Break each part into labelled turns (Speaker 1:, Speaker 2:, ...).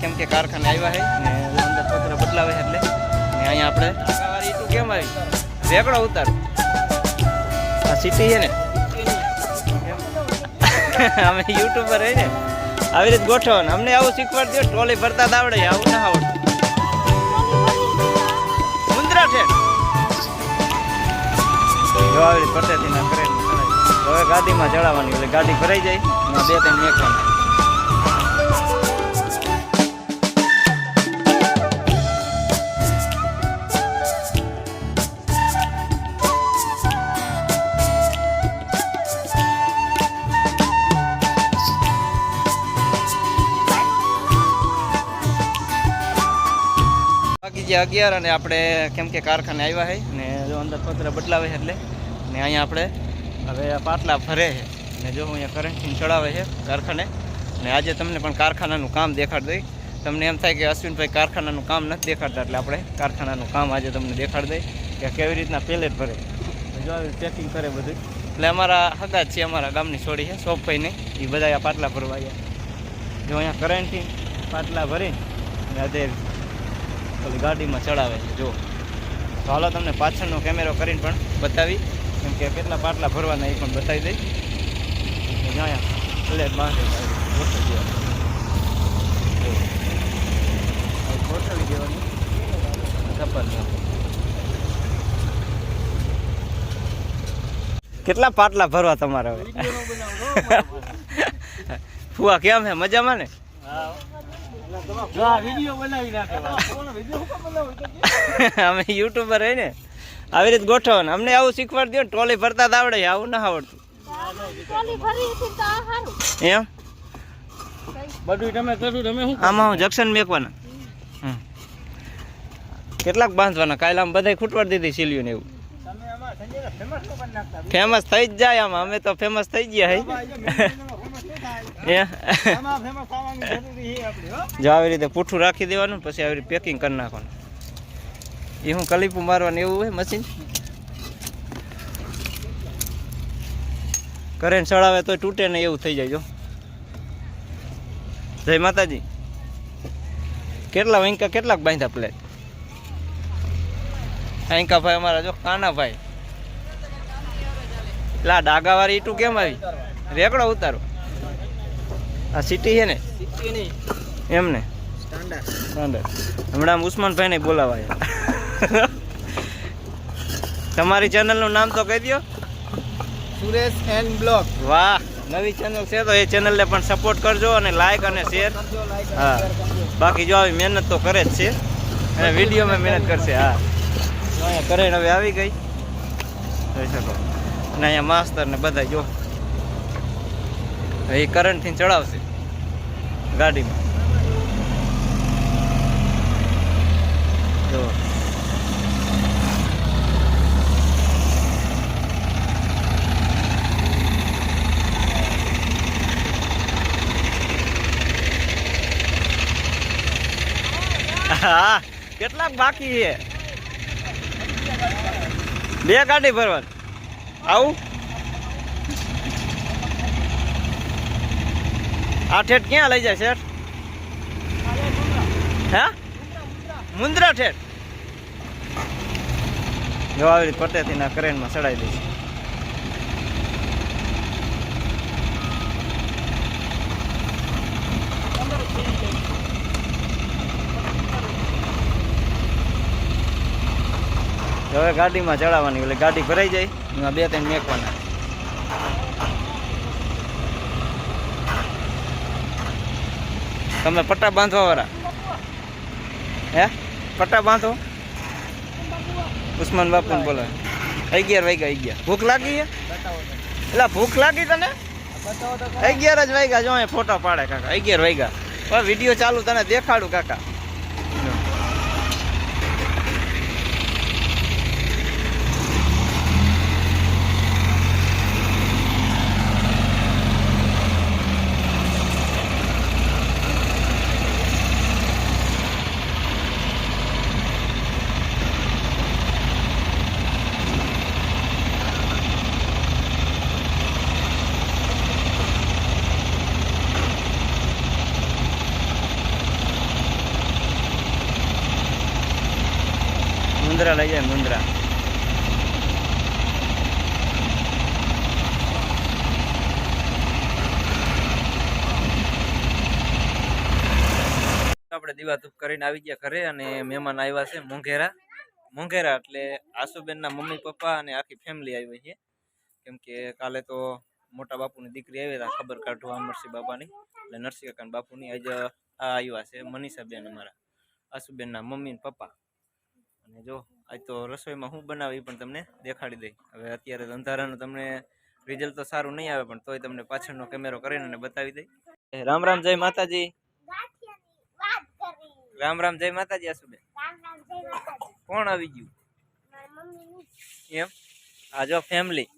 Speaker 1: કેમ કે કારખાને આવ્યા છે ને અંદર પત્ર બદલાવે છે એટલે ને અહીંયા આપણે કેમ આવી? રેકડો ઉતાર. આ સિટી છે ને? અમે યુટ્યુબર રહી ને? આવી રીતે ગોઠવવાનું. અમને આવું શીખવાડી દો ટોલી ભરતા જ આવડે આવું ના આવડે મુંદ્રા છે. જો આવી રીતે પટેથી ના કરે હવે ગાડીમાં ચડાવવાની એટલે ગાડી ભરાઈ જાય બે ત્રણ મેકવાના. અગિયાર અને આપણે કેમ કે કારખાને આવ્યા છે ને જો અંદર પત્ર બદલાવે છે એટલે ને અહીંયા આપણે હવે પાટલા ફરે છે. ને જો અહીંયા કરંટથી ચડાવે છે કારખાને, ને આજે તમને પણ કારખાનાનું કામ દેખાડ દઈ. તમને એમ થાય કે અશ્વિનભાઈ કારખાનાનું કામ નથી દેખાડતા એટલે આપણે કારખાનાનું કામ આજે તમને દેખાડ દઈ કે કેવી રીતના પેલેટ ભરે. જો પેકિંગ કરે બધું. એટલે અમારા હગા છે અમારા ગામની છોડી છે સોપભાઈને એ બધા પાટલા ભરવા આવ્યા. જો અહીંયા કરંટથી પાટલા ભરી ને આજે ઓલી ગાડીમાં ચડાવે છે જો તો હાલો તમને પાછળનો કેમેરો કરીને પણ બતાવી. કેમ કે કેટલા પાટલા ભરવાના એ પણ બતાવી દઈ. અહીંયા પ્લેટ ગોઠવી દેવાની ગોઠવી દેવાની કેટલા પાટલા ભરવા તમારે હવે? ફુવા કેમ છે મજામાં ને? અમે યુટ્યુબર હોય ને. આવી રીતે ગોઠવવાનું અમને આવું શીખવાડ દો ટોલી ભરતા જ આવડે આવું ના આવડતું.
Speaker 2: ટ્રોલી ભરી હતી તો આ હારું.
Speaker 1: એમ?
Speaker 3: બધું તમે કર્યું તમે શું
Speaker 1: આમાં હું જંક્શન મેકવાના. કેટલાક બાંધવાના. કાલે આમ બધાય ખૂટવાડ દીધી સિલ્યુ ને એવું.
Speaker 3: તમે આમાં સંજયને ફેમસ તો કરી નાખતા.
Speaker 1: ફેમસ થઈ જ જાય આમાં. અમે તો ફેમસ થઈ ગયા હે. જો આવી રીતે પૂઠું રાખી દેવાનું પછી આવી રીતે પેકિંગ કરી નાખવાનું. એ હું કલીપું મારવાનું એવું હોય મશીન કરેન્ટ ચડાવે તો તૂટે ને એવું થઈ જાય જો. જય માતાજી. કેટલા વૈંકા કેટલાક બાંધ્યા પ્લેટ વૈંકા ભાઈ અમારા જો કાના ભાઈ. લા ડાગાવાળી ઈટું કેમ આવી? રેકડો ઉતારો. આ સિટી છે ને?
Speaker 3: સિટી નહીં.
Speaker 1: એમ ને?
Speaker 3: સ્ટાન્ડર્ડ
Speaker 1: સ્ટાન્ડર્ડ હમણાં ઉસ્માનભાઈને બોલાવાયા. તમારી ચેનલનું નામ તો કહી દો.
Speaker 3: સુરેશ એન્ડ બ્લોક
Speaker 1: વાહ નવી ચેનલ છે તો એ ચેનલને પણ સપોર્ટ કરજો અને લાઈક અને શેર હા. બાકી જો આવી મહેનત તો કરે જ છે. અને વિડીયોમાં મહેનત કરશે હા. અહીંયા કરેણ હવે આવી ગઈ. જોઈ શકો. અને અહીંયા માસ્તર ને બધા જો. એ કરંટથી ચડાવશે ગાડીમાં. જો. હા કેટલાક બાકી છે. બે ગાડી ભરવાની. આવું? આ ઠેઠ ક્યાં લઈ જાય શેઠ? હે? મુંદ્રા ઠેઠ? જો આવી રીતે પટેથી કરેનમાં ચડાવી દઈશ હવે ગાડીમાં ચડાવવાની, એટલે ગાડી ભરાઈ જાય, એમાં બે ત્રણ મેકવાના. તમે પટ્ટા બાંધવા વાળા? હે? પટ્ટા બાંધો? ઉસ્માન બાપુ બોલો અગિયાર વાગ્યા, અગિયાર. ભૂખ લાગી એટલે ભૂખ લાગી તને? અગિયાર જ વાગ્યા, જો ફોટો પાડે કાકા. અગિયાર વાગ્યા. વીડિયો ચાલુ, તને દેખાડું કાકા. મુંદ્રા લઈ જાય, મુંદ્રા. આપણે દીવા ધૂપ કરીને આવી ગયા ઘરે અને મહેમાન આવ્યા છે મોંઘેરા. મોંઘેરા એટલે આશુબેનના મમ્મી, પપ્પા અને આખી ફેમિલી આવી છે. કેમ કે કાલે તો મોટા બાપુની દીકરી આવી હતા ખબર કાઢવા અમરસિંહ બાપાની એટલે નરસિંહ કાકાના બાપુની આજે આ આવ્યા છે મનીષાબેન અમારા આશુબેનના મમ્મી ને પપ્પા. અને જો, આજ તો રસોઈમાં હું બનાવી પણ તમને દેખાડી દઈ. હવે અત્યારે અંધારાનું તમને રિઝલ્ટ તો સારું નહીં આવે, પણ તોય તમને પાછળનો કેમેરો કરીને બતાવી દઈ. રામ રામ, જય માતાજી. રામ રામ, જય માતાજી
Speaker 2: માતાજી
Speaker 1: કોણ આવી ગયું? એમ? આ જો ફેમિલી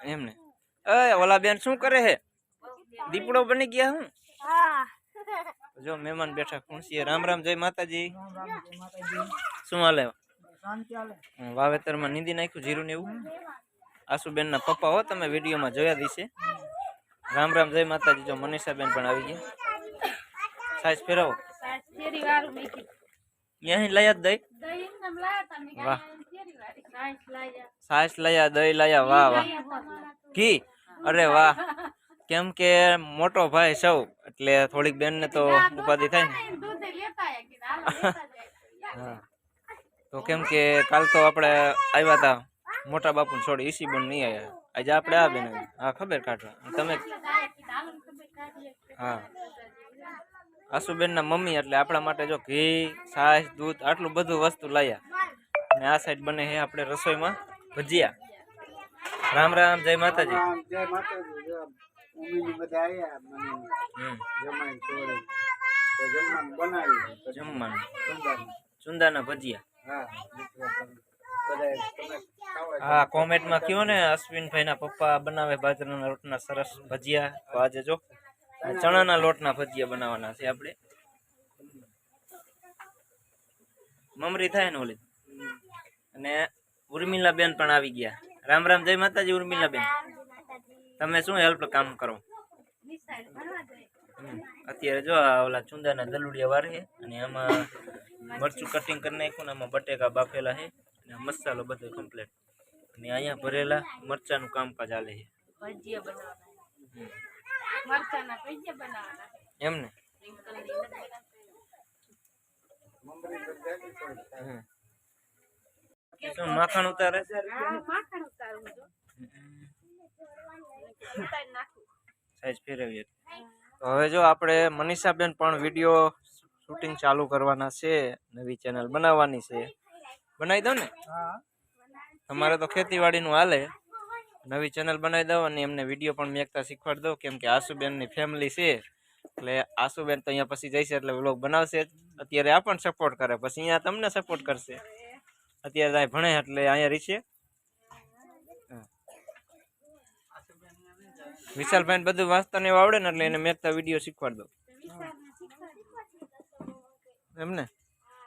Speaker 1: એમ ને ઓલા બેન શું કરે હે? દીપડો બની ગયા હા? જો મહેમાન બેઠા ખુરશીએ રામ રામ જય માતાજી. શું હાલે?
Speaker 3: શાંતિ હાલે
Speaker 1: હમ, વાવેતરમાં નીંદી નાખ્યું જીરું ને એવું? આસુબેનના પપ્પા હો તમે વિડીયોમાં જોયા દીશે રામ રામ જય માતાજી. જો મનીષાબેન પણ આવી ગયા. સાઈઝ ફેરવો.
Speaker 2: ફેરી વાળું મેકી
Speaker 1: અહીં લઈ જ દઈ?
Speaker 2: દહીં એમ લાયા તમે
Speaker 1: વાહ.
Speaker 2: ફેરી વાળી સાઈસ લાયા
Speaker 1: સાઈઝ લયા દહીં લયા વાહ વાહ. ઘી અરે વાહ. કેમ કે મોટો ભાઈ સૌ. એટલે થોડીક બેનને તો ઉપાધિ થાય ને.
Speaker 2: દૂધ લેતા આયા કે હાલો લેતા જાય.
Speaker 1: હા. તો કેમ કે કાલ તો આપણે આવ્યા હતા મોટા બાપુ છોડી ઈસી બન નહીં આવ્યા આજે આપણે આ બેન આવી. હા ખબર કાઢવા. અને તમે?
Speaker 2: હાલો ખબર કાઢીએ
Speaker 1: હા. આસુબેનના મમ્મી એટલે આપણા માટે જો ઘી છાશ દૂધ આટલું બધું વસ્તુ લાયા. અને આ સાઈડ બને છે આપણે રસોઈમાં ભજીયા. રામ રામ જય માતાજી.
Speaker 3: રામ જય માતાજી જય મમ્મીની બધા આયા
Speaker 1: મને
Speaker 3: જમાઈ ચોરે તો જમવાનું બનાવ્યું.
Speaker 1: જમવાનું.
Speaker 3: સંદાનું.
Speaker 1: ચુંદાના ભજીયા.
Speaker 3: હા
Speaker 1: હા કોમેન્ટમાં કયો ને અશ્વિનભાઈના પપ્પા બનાવે બાજરાના લોટના સરસ ભજીયા. તો આજે જો ચણાના લોટના ભજીયા બનાવવાના છે આપણે. મમરી થાય ને ઓલી. અને ઉર્મિલા બેન પણ આવી ગયા. રામ રામ જય માતાજી ઉર્મિલા બેન તમે શું હેલ્પ કામ કરો. અત્યારે જો આ ઓલા ચુંદાના દલુડિયા વારે છે અને એમાં મરચું કટિંગ કરી નાખ્યું ને એમાં બટેકા બાફેલા છે અને આ મસાલો બધો કમ્પ્લીટ અને અહીંયા ભરેલા મરચાનું કામકાજ ચાલે છે.
Speaker 2: એમને?
Speaker 1: એમ ને માખણ ઉતારે
Speaker 2: માખણ ઉતારું
Speaker 1: સાઈઝ ફેરવીએ. તો હવે જો આપણે મનીષાબેન પણ વીડિયો શૂટિંગ ચાલુ કરવાના છે નવી ચેનલ બનાવવાની છે. બનાવી દો ને?
Speaker 3: હા.
Speaker 1: તમારે તો ખેતીવાડીનું હાલે. નવી ચેનલ બનાવી દો અને એમને વીડિયો પણ મેકતા શીખવાડી દો કેમ કે આસુબેનની ફેમિલી છે. એટલે આસુબેન તો અહીંયા પછી જઈશે એટલે વ્લોગ બનાવશે. અત્યારે આ પણ સપોર્ટ કરે પછી અહીંયા તમને સપોર્ટ કરશે. અત્યારે ત્યાં ભણે એટલે અહીંયા રહીશે વિશાલભાઈ બધું વાંચતા ને આવડે ને એટલે એને મેકતા વીડિયો શીખવાડ દો એમને?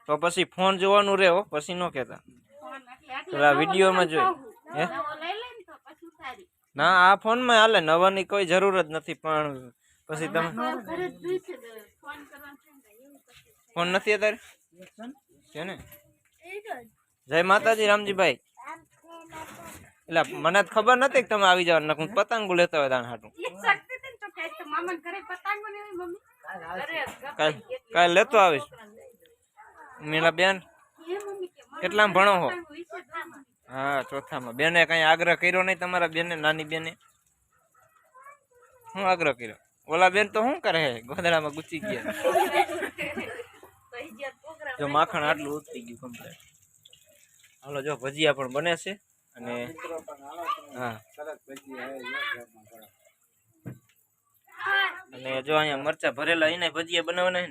Speaker 1: તો પછી ફોન જોવાનું રહે હો પછી ન કહેતા. પેલા વિડીયોમાં જોઈ. હે?
Speaker 2: ને
Speaker 1: આ ફોનમાં હાલે નવાની કોઈ જરૂર જ નથી પણ પછી તમે.
Speaker 2: ફોન
Speaker 1: નથી અત્યારે? છે ને? જય માતાજી રામજીભાઈ. એટલે મને તો ખબર નથી કે તમે આવી જાવ નકું પતંગો લેતા હોય તાણ હાટું. કાલ લેતો આવીશ. મીલા બેન
Speaker 2: એ મમ્મી કે મને
Speaker 1: કેટલામાં ભણો હો. હા ચોથામાં. બેને કઈ આગ્રહ કર્યો નહીં તમારા બેને નાની બેને? હું આગ્રહ કર્યો? ઓલા બેન તો શું કરે? ગોદડામાં ગુચી ગયા.
Speaker 2: જો
Speaker 1: માખણ આટલું ઉતરી ગયું કમ્પ્લેટ હાલો જો ભજીયા પણ બને છે. અને
Speaker 3: મિત્રો પણ
Speaker 1: હા. અને જો અહીંયા મરચા ભરેલા એને ભજીયા બનાવવાના
Speaker 3: હે.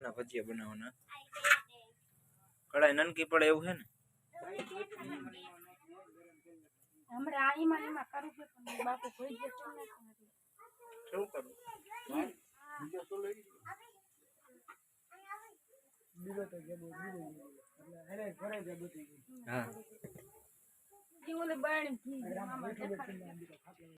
Speaker 1: ને ભજીયા બનાવવાના. કડાઈ નનકી પડે એવું છે ને?
Speaker 2: હમણાં આ ઈમાં ને કરું છું પણ બાપુ ભોઈ ને.
Speaker 1: શું કરું?
Speaker 3: બીજો શું લઈ બીજો તો જબો બીજો એટલે અરે ઘરે જબો થઈ ગયું
Speaker 1: હા.